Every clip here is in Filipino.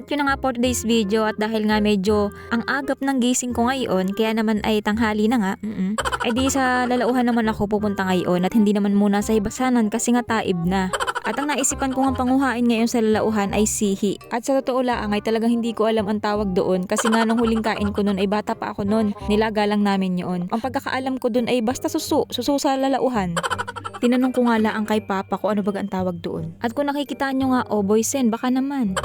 At yun na nga for today's video at dahil nga medyo ang agap ng gising ko ngayon, kaya naman ay tanghali na nga, mm ay di sa lalauhan naman ako pupunta ngayon at hindi naman muna sa hibasanan kasi nga taib na. At ang naisipan ko nga panguhain ngayon sa lalauhan ay sihi. At sa totoo lang ay talagang hindi ko alam ang tawag doon kasi nga nung huling kain ko noon ay bata pa ako noon. Nilaga lang namin yun. Ang pagkakaalam ko doon ay basta susu, susu sa lalauhan. Tinanong ko nga lang kay Papa kung ano ba ang tawag doon. At kung nakikita nyo nga, oh boy sen, baka naman.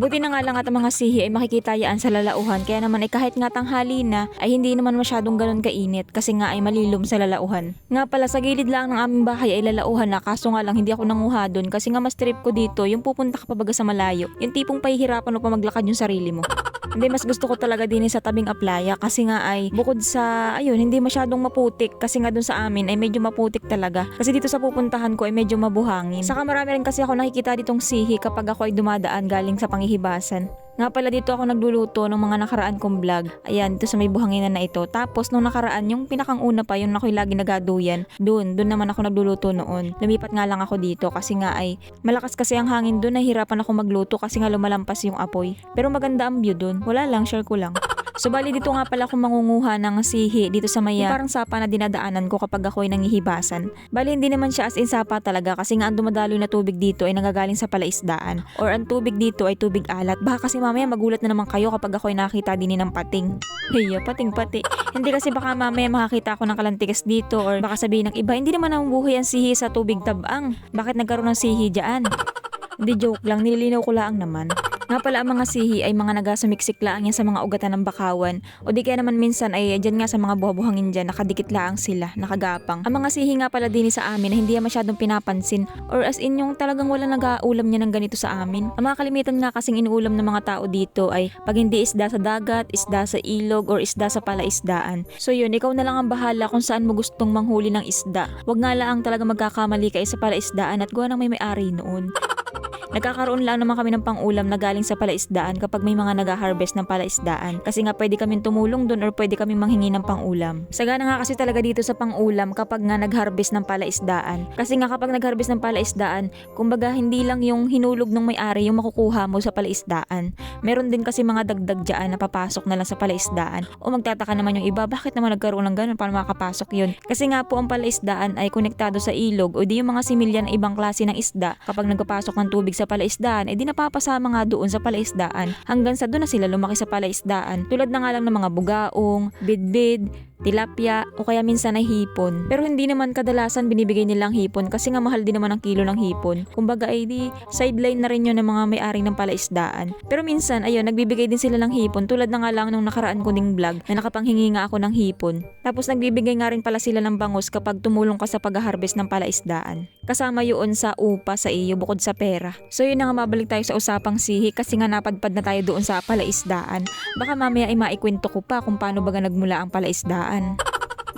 Buti na nga lang at ang mga sihi ay makikita yaan sa lalauhan kaya naman ay kahit nga tanghali na ay hindi naman masyadong ganun kainit kasi nga ay malilom sa lalauhan. Nga pala sa gilid lang ng aming bahay ay lalauhan na kaso nga lang hindi ako nanguha doon kasi nga mas trip ko dito yung pupunta ka pa baga sa malayo. Yung tipong pahihirapan mo pa maglakad yung sarili mo. Hindi, mas gusto ko talaga din sa tabing aplaya kasi nga ay bukod sa, ayun, hindi masyadong maputik kasi nga dun sa amin ay medyo maputik talaga. Kasi dito sa pupuntahan ko ay medyo mabuhangin. Saka marami rin kasi ako nakikita ditong sihi kapag ako ay dumadaan galing sa panghihibasan. Nga pala dito ako nagluluto ng mga nakaraan kong vlog. Ayan, dito sa may buhanginan na ito. Tapos nung nakaraan, yung pinakang una pa, yung ako'y lagi nagaduyan. Doon, doon naman ako nagluluto noon. Lumipat nga lang ako dito kasi nga ay malakas kasi ang hangin doon. Nahihirapan ako magluto kasi nga lumalampas yung apoy. Pero maganda ang view doon. Wala lang, share ko lang. So bali dito nga pala ako mangunguha ng sihi dito sa maya. Parang sapa na dinadaanan ko kapag ako ay nangihibasan. Bali hindi naman siya as in sapa talaga kasi nga ang dumadaloy na tubig dito ay nangagaling sa palaisdaan. Or ang tubig dito ay tubig alat. Baka kasi mamaya magulat na naman kayo kapag ako ay nakita din ng pating. Heya, pating pati. Hindi kasi baka mamaya makakita ako ng kalantigas dito or baka sabihin ng iba, hindi naman namubuhay ang sihi sa tubig tabang. Bakit nagkaroon ng sihi dyan? Hindi joke lang, nililinaw ko lang naman. Nga pala ang mga sihi ay mga nagasumiksik lang yan sa mga ugatan ng bakawan o di kaya naman minsan ay dyan nga sa mga buhabuhangin dyan nakadikit lang sila, nakagapang. Ang mga sihi nga pala din sa amin na hindi yan masyadong pinapansin or as in yung talagang wala nag-aulam niya ng ganito sa amin. Ang mga kalimitan nga kasing inuulam ng mga tao dito ay pag hindi isda sa dagat, isda sa ilog or isda sa palaisdaan. So yun, ikaw na lang ang bahala kung saan mo gustong manghuli ng isda. Huwag nga lang talaga magkakamali ka sa palaisdaan at gawa ng may may-ari noon. Nagkakaroon lang naman kami ng pang-ulam na galing sa palaisdaan kapag may mga nag-harvest ng palaisdaan. Kasi nga pwede kaming tumulong dun or pwede kaming manghingi ng pang-ulam. Sagana nga kasi talaga dito sa pang-ulam kapag nga nag-harvest ng palaisdaan. Kasi nga kapag nag-harvest ng palaisdaan, kumbaga hindi lang yung hinulog ng may-ari yung makukuha mo sa palaisdaan. Meron din kasi mga dagdag dyan na papasok na lang sa palaisdaan. O magtataka naman yung iba, bakit naman nagkaroon ng ganun para makapasok yun? Kasi nga po ang palaisdaan ay konektado sa ilog o di yung mga similya ng ibang klase ng isda kapag nagpapasok ng tubig sa palaisdaan, eh di napapasama nga doon sa palaisdaan hanggang sa doon na sila lumaki sa palaisdaan. Tulad na nga lang ng mga bugaong, bidbid, tilapia o kaya minsan ay hipon. Pero hindi naman kadalasan binibigay nilang hipon kasi nga mahal din naman ang kilo ng hipon. Kumbaga ay di sideline na rin yun ng mga may-aring ng palaisdaan. Pero minsan ayun nagbibigay din sila ng hipon tulad na nga lang nung nakaraan ko ding vlog na nakapanghingi nga ako ng hipon. Tapos nagbibigay nga rin pala sila ng bangus kapag tumulong ka sa pag-harvest ng palaisdaan. Kasama yun sa upa sa iyo bukod sa pera. So yun na nga mabalik tayo sa usapang sihi kasi nga napadpad na tayo doon sa palaisdaan. Baka mamaya ay maikwento ko pa kung paano baga nagmula ang palaisdaan.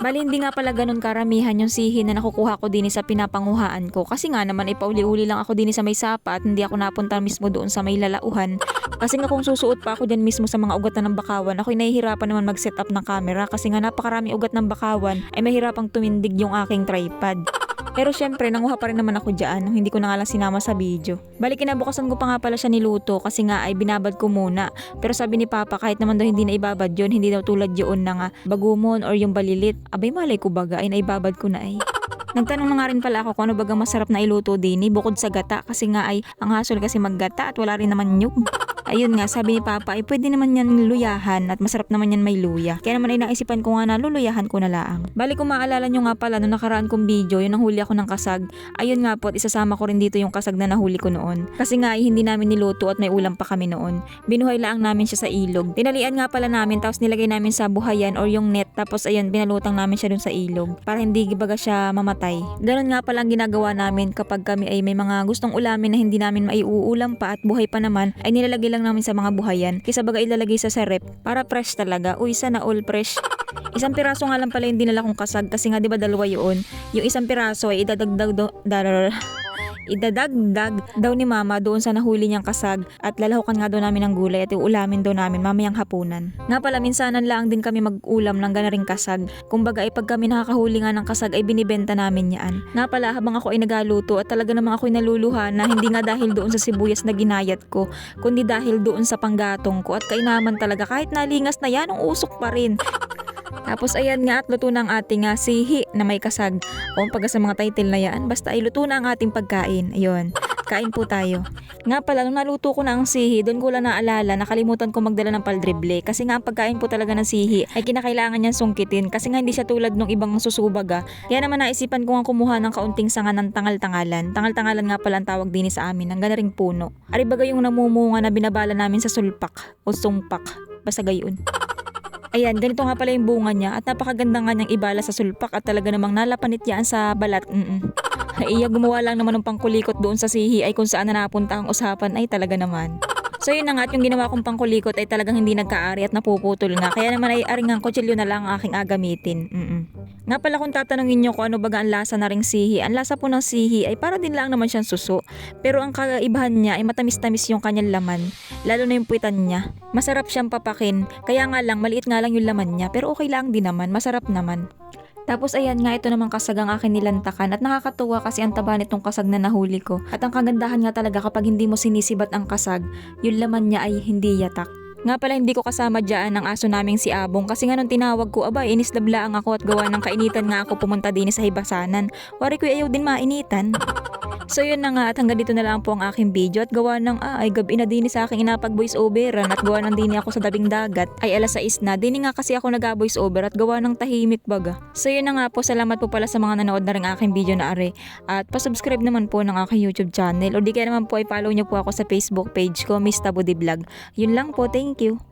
Bali hindi nga pala ganun karamihan yung sihi na nakukuha ko din sa pinapanguhaan ko kasi nga naman ay pauli-uli lang ako din sa may sapa at hindi ako napunta mismo doon sa may lalauhan. Kasi nga kung susuot pa ako dyan mismo sa mga ugatan ng bakawan, ako'y nahihirapan naman mag-set up ng camera kasi nga napakarami ugat ng bakawan ay mahirapang tumindig yung aking tripod. Pero syempre, nanguha pa rin naman ako dyan nung hindi ko na nga lang sinama sa video. Bali, kinabukasan ko pa nga pala siya niluto kasi nga ay binabad ko muna. Pero sabi ni Papa, kahit naman daw hindi na ibabad yun, hindi daw tulad yun na nga bagumon or yung balilit. Abay, malay ko baga, ay naibabad ko na ay. Nagtanong na nga rin pala ako kung ano bagang masarap na iluto din eh, bukod sa gata kasi nga ay ang hasol kasi maggata at wala rin naman nyug. Ayun nga, sabi ni Papa ay pwede naman yan luyahan at masarap naman yan may luya. Kaya naman ay naisipan ko nga na luluyahan ko na laang. Bali kung maalala nyo nga pala nung nakaraan kong video, yung nahuli ako ng kasag, ayun nga po at isasama ko rin dito yung kasag na nahuli ko noon. Kasi nga ay hindi namin niluto at may ulam pa kami noon. Binuhay lang namin siya sa ilog. Tinalian nga pala namin tapos nilagay namin sa buhayan or yung net tapos ayun binalutang namin siya dun sa ilog para hindi baga siya mamatay. Ganon nga pala ang ginagawa namin kapag kami ay may mga gustong ulamin na hindi namin maiuulam pa at buhay pa naman ay nilalagay lang namin sa mga buhayan kaysa baga ilalagay sa sa rep para fresh talaga. Uy, sana all fresh. Isang piraso nga lang pala yung dinala kong kasag kasi nga 'di ba dalawa yun. Yung isang piraso ay idadagdag do, dar, idadagdag daw ni mama doon sa nahuli niyang kasag at lalahukan nga daw namin ng gulay at iulamin daw namin mamayang hapunan. Nga pala minsanan lang din kami mag-ulam ng ganaring kasag. Kumbaga ay pag kami nakakahuli nga ng kasag ay binibenta namin yan. Nga pala habang ako ay nagaluto at talaga namang ako'y naluluha na hindi nga dahil doon sa sibuyas na ginayat ko, kundi dahil doon sa panggatong ko at kainaman talaga kahit nalingas na yan, ang usok pa rin. Tapos ayan nga at luto na ang ating ah, sihi na may kasag. O pagka sa mga title na yan, basta ay luto na ang ating pagkain. Ayun, kain po tayo. Nga pala, nung naluto ko na ang sihi, doon ko lang naalala, nakalimutan ko magdala ng paldrible. Kasi nga ang pagkain po talaga ng sihi ay kinakailangan niyang sungkitin. Kasi nga hindi siya tulad ng ibang susubaga. Kaya naman naisipan ko nga kumuha ng kaunting sanga ng tangal-tangalan. Tangal-tangalan nga pala ang tawag din sa amin, ng ganaring puno. Aribaga yung namumunga na binabala namin sa sulpak o sungpak. Basta gayon. Ayan, ganito nga pala yung bunga niya at napakaganda nga niyang ibala sa sulpak at talaga namang nalapanit sa balat. Mm-mm. Iya, gumawa lang naman ng pangkulikot doon sa sihi ay kung saan na napunta ang usapan ay talaga naman. So yun na nga at yung ginawa kong pangkulikot ay talagang hindi nagkaari at napuputol nga. Kaya naman ay aring ang kutsilyo na lang ang aking agamitin. Mm-mm. Nga pala kung tatanungin nyo kung ano baga ang lasa na ring sihi, ang lasa po ng sihi ay para din lang naman siyang suso. Pero ang kaibahan niya ay matamis-tamis yung kanyang laman, lalo na yung puwitan niya. Masarap siyang papakin, kaya nga lang maliit nga lang yung laman niya pero okay lang din naman, masarap naman. Tapos ayan nga ito namang kasag ang akin nilantakan at nakakatuwa kasi ang taba nitong kasag na nahuli ko. At ang kagandahan nga talaga kapag hindi mo sinisibat ang kasag, yung laman niya ay hindi yatak. Nga pala hindi ko kasama dyan ang aso naming si Abong kasi nga nung tinawag ko, aba inislabla ang ako at gawa ng kainitan nga ako pumunta din sa hibasanan. Wari ko ayaw din mainitan. So yun na nga at hanggang dito na lang po ang aking video at gawa ng ah, ay gabi na din sa aking inapag voice overan at gawa ng dini ako sa dabing dagat ay alas 6 na. Dini nga kasi ako nag voice over at gawa ng tahimik baga. So yun na nga po salamat po pala sa mga nanood na rin aking video na are at pasubscribe naman po ng aking YouTube channel o di kaya naman po ay follow nyo po ako sa Facebook page ko Miss Tabudi Vlog. Yun lang po, thank you.